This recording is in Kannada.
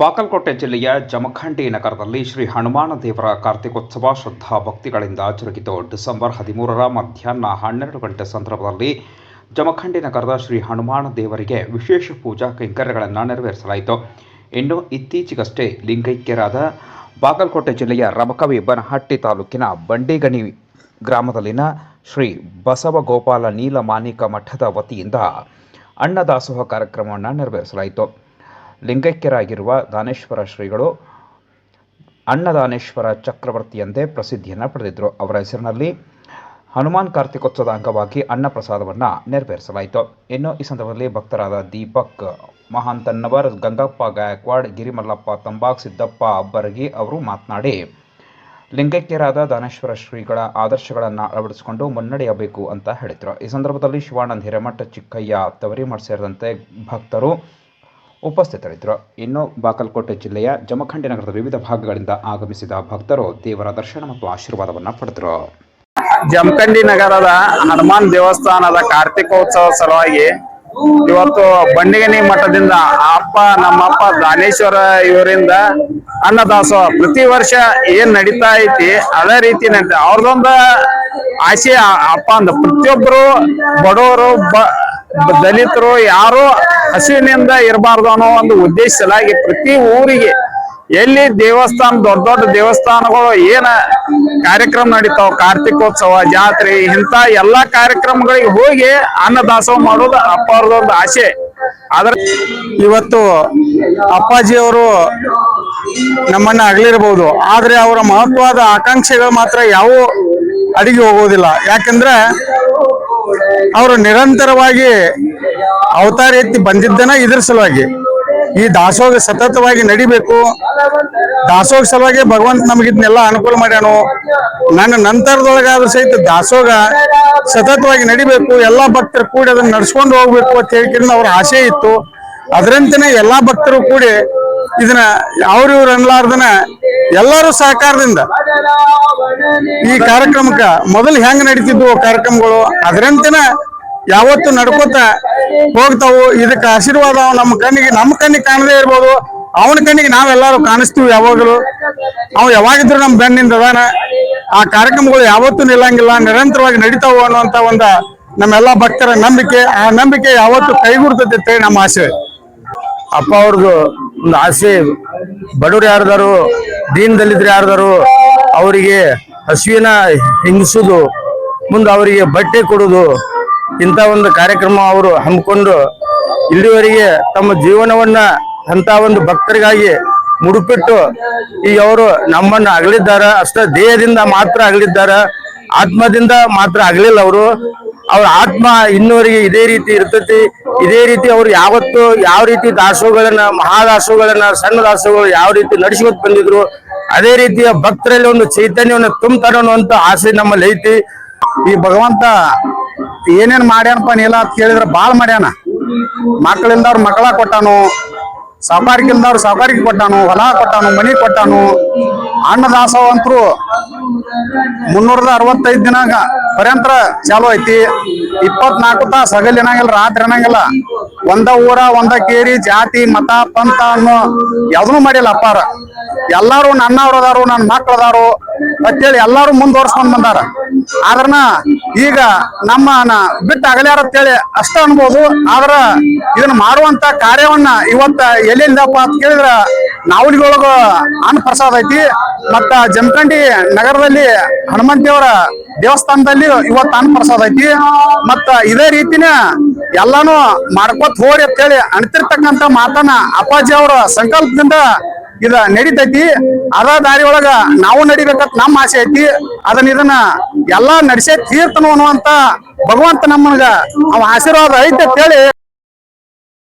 ಬಾಗಲಕೋಟೆ ಜಿಲ್ಲೆಯ ಜಮಖಂಡಿ ನಗರದಲ್ಲಿ ಶ್ರೀ ಹನುಮಾನ ದೇವರ ಕಾರ್ತಿಕೋತ್ಸವ ಶ್ರದ್ಧಾ ಭಕ್ತಿಗಳಿಂದ ಜರುಗಿತು. ಡಿಸೆಂಬರ್ ಹದಿಮೂರರ ಮಧ್ಯಾಹ್ನ ಹನ್ನೆರಡು ಗಂಟೆ ಸಂದರ್ಭದಲ್ಲಿ ಜಮಖಂಡಿ ನಗರದ ಶ್ರೀ ಹನುಮಾನ ದೇವರಿಗೆ ವಿಶೇಷ ಪೂಜಾ ಕೈಂಕರ್ಯಗಳನ್ನು ನೆರವೇರಿಸಲಾಯಿತು. ಇನ್ನು ಇತ್ತೀಚೆಗಷ್ಟೇ ಲಿಂಗೈಕ್ಯರಾದ ಬಾಗಲಕೋಟೆ ಜಿಲ್ಲೆಯ ರಮಕವಿ ಬನಹಟ್ಟಿ ತಾಲೂಕಿನ ಬಂಡಿಗಣಿ ಗ್ರಾಮದಲ್ಲಿನ ಶ್ರೀ ಬಸವಗೋಪಾಲ ನೀಲಮಾನಿಕ ಮಠದ ವತಿಯಿಂದ ಅನ್ನದಾಸೋಹ ಕಾರ್ಯಕ್ರಮವನ್ನು ನೆರವೇರಿಸಲಾಯಿತು. ಲಿಂಗೈಕ್ಯರಾಗಿರುವ ದಾನೇಶ್ವರ ಶ್ರೀಗಳು ಅಣ್ಣದಾನೇಶ್ವರ ಚಕ್ರವರ್ತಿ ಎಂದೇ ಪ್ರಸಿದ್ಧಿಯನ್ನು ಪಡೆದಿದ್ದರು ಅವರ ಹೆಸರಿನಲ್ಲಿ ಹನುಮಾನ್ ಕಾರ್ತಿಕೋತ್ಸವದ ಅಂಗವಾಗಿ ಅನ್ನ ಪ್ರಸಾದವನ್ನು ನೆರವೇರಿಸಲಾಯಿತು. ಇನ್ನು ಈ ಸಂದರ್ಭದಲ್ಲಿ ಭಕ್ತರಾದ ದೀಪಕ್ ಮಹಾಂತನ್ನವರ್ ಗಂಗಪ್ಪ ಗಾಯಕ್ವಾಡ್, ಗಿರಿಮಲ್ಲಪ್ಪ ತಂಬಾಕ್, ಸಿದ್ದಪ್ಪ ಅಬ್ಬರಗಿ ಅವರು ಮಾತನಾಡಿ, ಲಿಂಗೈಕ್ಯರಾದ ದಾನೇಶ್ವರ ಶ್ರೀಗಳ ಆದರ್ಶಗಳನ್ನು ಅಳವಡಿಸಿಕೊಂಡು ಮುನ್ನಡೆಯಬೇಕು ಅಂತ ಹೇಳಿದರು. ಈ ಸಂದರ್ಭದಲ್ಲಿ ಶಿವಾನಂದ ಹಿರೇಮಠ ಚಿಕ್ಕಯ್ಯ ತವರಿಮಠ ಸೇರಿದಂತೆ ಭಕ್ತರು ಉಪಸ್ಥಿತರಿದ್ದರು. ಇನ್ನು ಬಾಗಲಕೋಟೆ ಜಿಲ್ಲೆಯ ಜಮಖಂಡಿ ನಗರದ ವಿವಿಧ ಭಾಗಗಳಿಂದ ಆಗಮಿಸಿದ ಭಕ್ತರು ದೇವರ ದರ್ಶನ ಮತ್ತು ಆಶೀರ್ವಾದವನ್ನು ಪಡೆದರು. ಜಮಖಂಡಿ ನಗರದ ಹನುಮಾನ್ ದೇವಸ್ಥಾನದ ಕಾರ್ತಿಕೋತ್ಸವ ಸಲುವಾಗಿ ಇವತ್ತು ಬಂಡಿಗನಿ ಮಠದಿಂದ ಅಪ್ಪ, ನಮ್ಮಪ್ಪ ದಾನೇಶ್ವರ ಇವರಿಂದ ಅನ್ನದಾಸೋ ಪ್ರತಿ ವರ್ಷ ಏನ್ ನಡೀತಾ ಐತಿ, ಅದೇ ರೀತಿ ನಡೀತಾ ಅವ್ರದೊಂದ ಆಸೆ ಅಪ್ಪ ಅಂದ ಪ್ರತಿಯೊಬ್ಬರು ಬಡವರು ದಲಿತರು ಯಾರು ಹಸಿವಿನಿಂದ ಇರಬಾರ್ದು ಅನ್ನೋ ಒಂದು ಉದ್ದೇಶ ಸಲಾಗಿ ಪ್ರತಿ ಊರಿಗೆ ಎಲ್ಲಿ ದೇವಸ್ಥಾನ, ದೊಡ್ಡ ದೊಡ್ಡ ದೇವಸ್ಥಾನಗಳು ಏನ ಕಾರ್ಯಕ್ರಮ ನಡೀತಾವ, ಕಾರ್ತಿಕೋತ್ಸವ, ಜಾತ್ರೆ ಇಂತ ಎಲ್ಲಾ ಕಾರ್ಯಕ್ರಮಗಳಿಗೆ ಹೋಗಿ ಅನ್ನದಾಸೋಹ ಮಾಡೋದು ಅಪ್ಪ ಅವ್ರದೊಂದು ಆಸೆ. ಆದ್ರೆ ಇವತ್ತು ಅಪ್ಪಾಜಿಯವರು ನಮ್ಮನ್ನ ಅಗಲಿರಬಹುದು. ಆದ್ರೆ ಅವರ ಮಹತ್ವದ ಆಕಾಂಕ್ಷೆಗಳು ಮಾತ್ರ ಯಾವ ಅಡಿಗೆ ಹೋಗೋದಿಲ್ಲ. ಯಾಕಂದ್ರೆ ಅವರು ನಿರಂತರವಾಗಿ ಅವತಾರ ಎತ್ತಿ ಬಂದಿದ್ದನ ಇದ್ರ ಸಲುವಾಗಿ. ಈ ದಾಸೋಹ ಸತತವಾಗಿ ನಡಿಬೇಕು. ದಾಸೋಹ ಸಲುವಾಗಿ ಭಗವಂತ ಇದನ್ನೆಲ್ಲ ಅನುಕೂಲ ಮಾಡ್ಯಾನು. ನನ್ನ ನಂತರದೊಳಗಾದ್ರೂ ಸಹಿತ ದಾಸೋಹ ಸತತವಾಗಿ ನಡಿಬೇಕು. ಎಲ್ಲಾ ಭಕ್ತರು ಕೂಡಿ ಅದನ್ನ ನಡ್ಸ್ಕೊಂಡು ಹೋಗ್ಬೇಕು ಅಂತ ಹೇಳ್ಕೊಂಡು ಅವ್ರ ಆಸೆ ಇತ್ತು. ಅದರಂತೆ ಎಲ್ಲಾ ಭಕ್ತರು ಕೂಡಿ ಇದನ್ನ ಅವ್ರ ಇವ್ರು ಅನ್ಲಾರ್ದನ ಎಲ್ಲರೂ ಸಹಕಾರದಿಂದ ಈ ಕಾರ್ಯಕ್ರಮಕ್ಕೆ ಮೊದಲು ಹೆಂಗ್ ನಡೀತಿದ್ವು ಕಾರ್ಯಕ್ರಮಗಳು? ಅದರಂತೆನ ಯಾವತ್ತು ನಡ್ಕೋತ ಹೋಗ್ತಾವು, ಇದಕ್ಕೆ ಆಶೀರ್ವಾದ ನಮ್ಮ ಕಣ್ಣಿಗೆ ನಮ್ಮ ಕಣ್ಣಿಗೆ ಕಾಣದೇ ಇರ್ಬೋದು. ಅವನ ಕಣ್ಣಿಗೆ ನಾವೆಲ್ಲರೂ ಕಾಣಿಸ್ತೀವಿ ಯಾವಾಗಲೂ. ಅವ್ ಯಾವಾಗಿದ್ರು ನಮ್ಮ ಬೆನ್ನಿಂದ ಅದಾನ. ಆ ಕಾರ್ಯಕ್ರಮಗಳು ಯಾವತ್ತೂ ನಿಲ್ಲಂಗಿಲ್ಲ, ನಿರಂತರವಾಗಿ ನಡೀತಾವು ಅನ್ನುವಂತ ಒಂದ ನಮ್ಮೆಲ್ಲಾ ಭಕ್ತರ ನಂಬಿಕೆ. ಆ ನಂಬಿಕೆ ಯಾವತ್ತು ಕೈಗೂಡ್ತೈತೆ ನಮ್ಮ ಆಸೆ. ಅಪ್ಪ ಅವ್ರದ್ದು ಒಂದು ಆಸೆ, ಬಡವ್ರು ಯಾರ್ದಾರು ದೀನ್ ದಲಿತರು ಯಾರ್ದಾರು ಅವರಿಗೆ ಹಸುವಿನ ಹಿಂಗಿಸುದು, ಮುಂದೆ ಅವರಿಗೆ ಬಟ್ಟೆ ಕೊಡುದು ಇಂಥ ಒಂದು ಕಾರ್ಯಕ್ರಮ ಅವರು ಹಮ್ಮಿಕೊಂಡು ಇಲ್ಲಿವರೆಗೆ ತಮ್ಮ ಜೀವನವನ್ನ ಅಂತ ಒಂದು ಭಕ್ತರಿಗಾಗಿ ಮುಡುಪಿಟ್ಟು ಈ ಅವರು ನಮ್ಮನ್ನ ಅಗಲಿದ್ದಾರೆ. ಅಷ್ಟ ದೇಹದಿಂದ ಮಾತ್ರ ಅಗಲಿದ್ದಾರೆ. ಆತ್ಮದಿಂದ ಮಾತ್ರ ಅಗಲಿಲ್ಲ ಅವರು. ಅವ್ರ ಆತ್ಮ ಇನ್ನೋರಿಗೆ ಇದೇ ರೀತಿ ಇರ್ತತಿ. ಇದೇ ರೀತಿ ಅವ್ರು ಯಾವತ್ತು ಯಾವ ರೀತಿ ದಾಸೋಗಳನ್ನ, ಮಹಾದಾಸೋಗಳನ್ನ, ಸಣ್ಣ ದಾಸೋಗಳು ಯಾವ ರೀತಿ ನಡೆಸ್ಕೊತ್ ಬಂದಿದ್ರು, ಅದೇ ರೀತಿಯ ಭಕ್ತರಲ್ಲಿ ಒಂದು ಚೈತನ್ಯವನ್ನು ತುಂಬ್ತಾರ ಅನ್ನುವಂತ ಆಸೆ ನಮ್ಮಲ್ಲಿ ಐತಿ. ಈ ಭಗವಂತ ಏನೇನ್ ಮಾಡ್ಯಾನಪ್ಪ ನೀಲ ಅಂತ ಕೇಳಿದ್ರೆ ಬಾಳ್ ಮಾಡ್ಯಾನ. ಮಕ್ಕಳಿಂದ ಅವ್ರ ಮಕ್ಕಳ ಕೊಟ್ಟಾನು. ಸಾವುಕಾರಿಕಿಲ್ದವ್ರು ಸಾವುಕಾರಿಕೆ ಕೊಟ್ಟಾನು, ಹೊಲ ಕೊಟ್ಟಾನು, ಮನಿ ಕೊಟ್ಟಾನು ಅನ್ನದಾಸವ ಅಂತರು ಮುನ್ನೂರದ ಅರವತ್ತೈದು ದಿನ ಪರ್ಯಂತರ ಚಾಲು ಐತಿ. ಇಪ್ಪತ್ನಾಲ್ಕು ತಾಸ ಹಗಲ್ ಏನಾಗಿಲ್ಲ ರಾತ್ರಿ ಏನಾಗಿಲ್ಲ ಒಂದ ಊರ, ಒಂದ ಕೇರಿ, ಜಾತಿ, ಮತ, ಪಂಥ ಅನ್ನೋ ಯಾವ್ದೂ ಮಾಡಿಲ್ಲ ಅಪ್ಪಾರ. ಎಲ್ಲಾರು ನನ್ನವ್ರು ಅದಾರು ನನ್ನ ಮಕ್ಳು ಅದಾರು ಅಂತೇಳಿ ಎಲ್ಲಾರು ಮುಂದುವರ್ಸ್ಕೊಂಡ್ ಬಂದಾರ. ಆದ್ರನ ಈಗ ನಮ್ಮ ಬಿಟ್ಟು ಅಂತ ಅಂತೇಳಿ ಅಷ್ಟ ಅನ್ಬೋದು. ಆದ್ರ ಇದನ್ನ ಮಾಡುವಂತ ಕಾರ್ಯವನ್ನ ಇವತ್ತ ಎಲ್ಲಿಂದಪ್ಪ ಅಂತ ಕೇಳಿದ್ರ ನಾವಲಿಗೊಳಗ ಅನ್ನ ಪ್ರಸಾದ ಐತಿ. ಮತ್ತ ಜಮಖಂಡಿ ನಗರದಲ್ಲಿ ಹನುಮಂತ ದೇವರ ದೇವಸ್ಥಾನದಲ್ಲಿ ಇವತ್ತು ಅನ್ನ ಪ್ರಸಾದ ಐತಿ. ಮತ್ತ ಇದೇ ರೀತಿನ ಎಲ್ಲಾನು ಮಾಡ್ಕೋತ ಅಂತ ಹೇಳಿ ಅಣ್ತಿರ್ತಕ್ಕಂತ ಮಾತನ್ನ ಅಪ್ಪಾಜಿ ಅವರ ಸಂಕಲ್ಪದಿಂದ ಇದ ನಡೀತೈತಿ. ಅದ ದಾರಿ ಒಳಗ ನಾವು ನಡಿಬೇಕಂತ ನಮ್ಮ ಆಸೆ ಐತಿ. ಅದನ್ನ ಇದನ್ನ ಎಲ್ಲಾ ನಡೆಸೇ ತೀರ್ತನು ಅನ್ನುವಂತ ಭಗವಂತ ನಮ್ಮನ್ಗ ಅವ ಆಶೀರ್ವಾದ ಐತೆ ಹೇಳಿ